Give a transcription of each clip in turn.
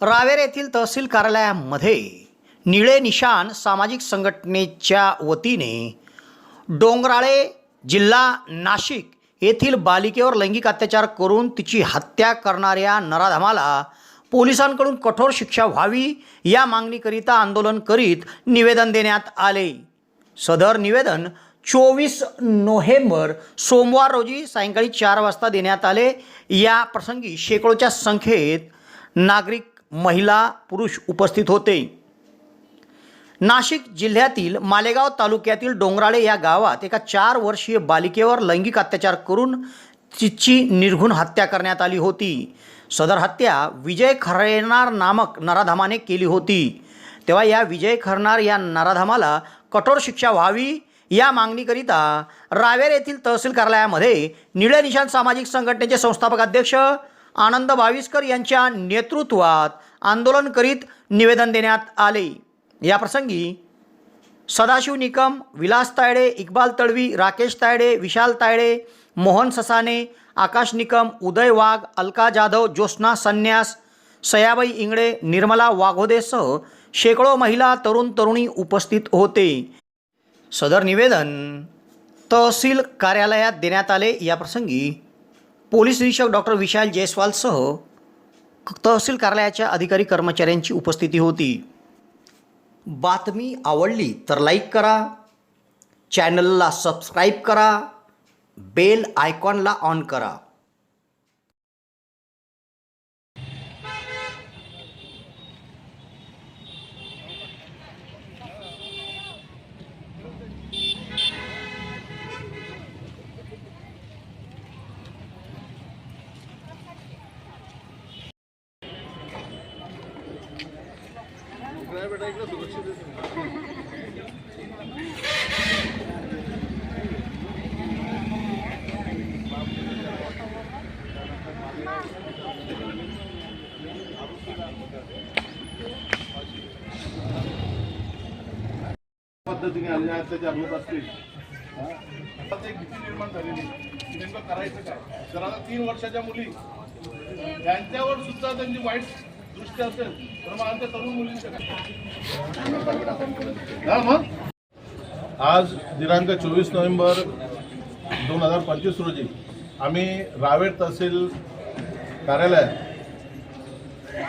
रावेर येथील तहसील कार्यालयामध्ये निळे निशान सामाजिक संघटनेच्या वतीने डोंगराळे जिल्हा नाशिक येथील बालिकेवर लैंगिक अत्याचार करून तिची हत्या करणाऱ्या नराधमाला पोलिसांकडून कठोर शिक्षा व्हावी या मागणीकरिता आंदोलन करीत निवेदन देण्यात आले. सदर निवेदन चोवीस नोव्हेंबर सोमवार रोजी सायंकाळी चार वाजता देण्यात आले. या प्रसंगी शेकडोच्या संख्येत नागरिक महिला पुरुष उपस्थित होते. नाशिक जिल्ह्यातील मालेगाव तालुक्यातील डोंगराळे या गावात एका चार वर्षीय बालिकेवर लैंगिक अत्याचार करून तिची निर्घुण हत्या करण्यात आली होती. सदर हत्या विजय खरेनार नामक नराधामाने केली होती. तेव्हा या विजय खरनार या नराधामाला कठोर शिक्षा व्हावी या मागणीकरिता रावेर येथील तहसील कार्यालयामध्ये निळे निशाण सामाजिक संघटनेचे संस्थापक अध्यक्ष आनंद भाविस्कर यांच्या नेतृत्वात आंदोलन करीत निवेदन देण्यात आले. याप्रसंगी सदाशिव निकम विलास तायडे इक्बाल तडवी राकेश तायडे विशाल तायडे मोहन ससाने आकाश निकम उदय वाघ अलका जाधव ज्योत्स्ना संन्यास सयाबाई इंगळे निर्मला वाघोदेसह शेकडो महिला तरुण तरुणी उपस्थित होते. सदर निवेदन तहसील कार्यालयात देण्यात आले. याप्रसंगी पोलीस निरीक्षक डॉक्टर विशाल जयस्वालसह तहसील कार्यालयाच्या अधिकारी कर्मचाऱ्यांची उपस्थिती होती. बातमी आवडली तर लाईक करा. चॅनलला सबस्क्राईब करा. बेल आयकॉनला ऑन करा. पद्धतीने आले आहेत त्याच्या होत असतील. आता एक भीती निर्माण झालेली? नेमकं करायचं काय? तर आता तीन वर्षाच्या मुली यांच्यावर सुद्धा त्यांची वाईट असेल तर मग आमच्या तरुण मुलींचं काय मग? आज दिनांक चोवीस नोव्हेंबर दोन हजार पंचवीस रोजी आम्ही रावेर तहसील कार्यालय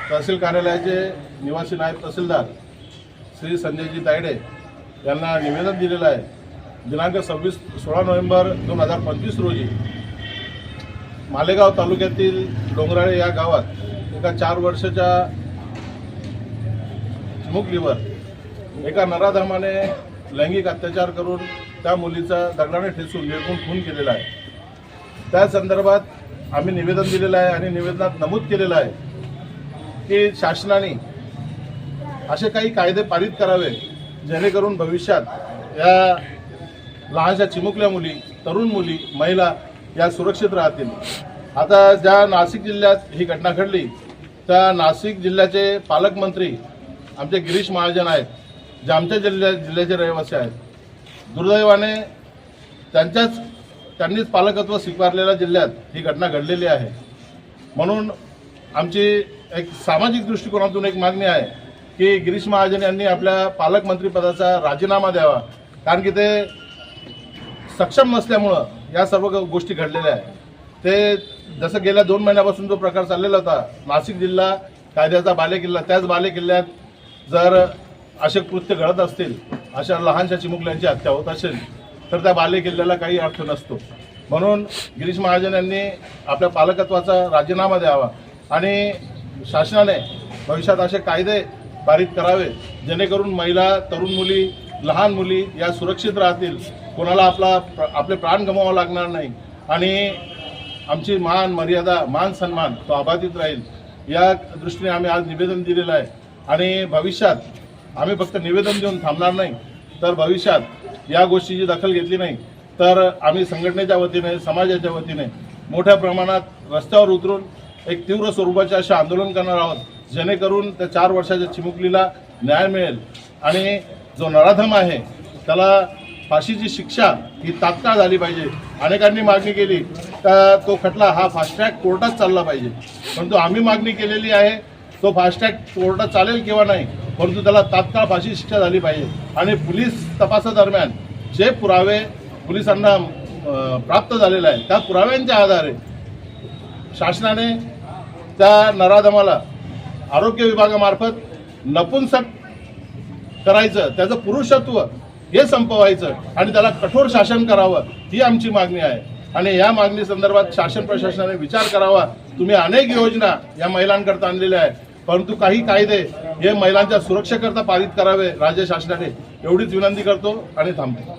तहसील कार्यालयाचे निवासी नायब तहसीलदार श्री संजयजी तायडे यांना निवेदन दिलेलं आहे. दिनांक सव्वीस सोळा नोव्हेंबर दोन हजार पंचवीस रोजी मालेगाव तालुक्यातील डोंगराळे या गावात एका चार वर्षाच्या चिमुकलीवर एका नराधमाने लैंगिक अत्याचार करून त्या मुलीचा दगडाने ठेचून निर्गुण खून केलेला आहे. त्या संदर्भात आम्ही निवेदन दिलेलं आहे आणि निवेदनात नमूद केलेलं आहे की शासनाने असे काही कायदे पारित करावे जेणेकरून भविष्यात या लहानशा चिमुकल्या मुली तरुण मुली महिला या सुरक्षित राहतील. आता ज्या नाशिक जिल्ह्यात ही घटना घडली त्या नाशिक जिल्ह्याचे पालकमंत्री आमचे गिरीश महाजन आहेत जे आमच्या जिल्ह्या जिल्ह्याचे रहिवासी आहेत. दुर्दैवाने त्यांच्याच त्यांनीच पालकत्व स्वीकारलेल्या जिल्ह्यात ही घटना घडलेली आहे. म्हणून आमची एक सामाजिक दृष्टिकोनातून एक मागणी आहे की गिरीश महाजन यांनी आपल्या पालकमंत्रीपदाचा राजीनामा द्यावा. कारण की ते सक्षम नसल्यामुळं या सर्व गोष्टी घडलेल्या आहेत. ते जसं गेल्या दोन महिन्यापासून जो प्रकार चाललेला होता नाशिक जिल्हा कायद्याचा बालेकिल्ला त्याच बालेकिल्ल्यात जर असे कृत्य घडत असतील अशा लहानशा चिमुकल्यांची हत्या होत असेल तर त्या बालेकिल्ल्याला काही अर्थ नसतो. म्हणून गिरीश महाजन यांनी आपल्या पालकत्वाचा राजीनामा द्यावा आणि शासनाने भविष्यात असे कायदे पारित करावे जेणेकरून महिला तरुण मुली लहान मुली या सुरक्षित राहतील. कोणाला आपला प्र- आपले प्राण गमवावं लागणार नाही. आणि आमची मान मर्यादा मान सन्मान तो अबाधित राहील. या दृष्टीने आम्ही आज निवेदन दिलेलं आहे. आणि भविष्यात आम्ही फक्त निवेदन देऊन थांबणार नाही तर भविष्यात या गोष्टीची दखल घेतली नाही तर आम्ही संघटनेच्या वतीने समाजाच्या वतीने मोठ्या प्रमाणात रस्त्यावर उतरून एक तीव्र स्वरूपाचे असे आंदोलन करणार आहोत जेणेकरून त्या चार वर्षाच्या चिमुकलीला न्याय मिळेल. आणि जो नराधम आहे त्याला फाशीची शिक्षा ही तात्काळ झाली पाहिजे. अनेकांनी मागणी केली तर तो खटला हा फास्ट्रॅग कोर्टात चालला पाहिजे. परंतु आम्ही मागणी केलेली आहे तो फास्टॅग कोर्टात चालेल किंवा नाही? परंतु त्याला तात्काळ फाशी शिक्षा झाली पाहिजे. आणि पोलीस तपासादरम्यान जे पुरावे पोलिसांना प्राप्त झालेले आहे त्या पुराव्यांच्या आधारे शासनाने त्या नराधमाला आरोग्य विभागामार्फत नपुंसक करायचं त्याचं पुरुषत्व हे संपवायचं आणि त्याला कठोर शासन करावं ही आमची मागणी आहे. आणि या मागणी संदर्भात शासन प्रशासनाने विचार करावा. तुम्ही अनेक योजना या महिलांकरता आणलेल्या आहेत. परंतु काही कायदे हे महिलांच्या सुरक्षेकरता पारित करावे राज्य शासनाने एवढीच विनंती करतो आणि थांबतो.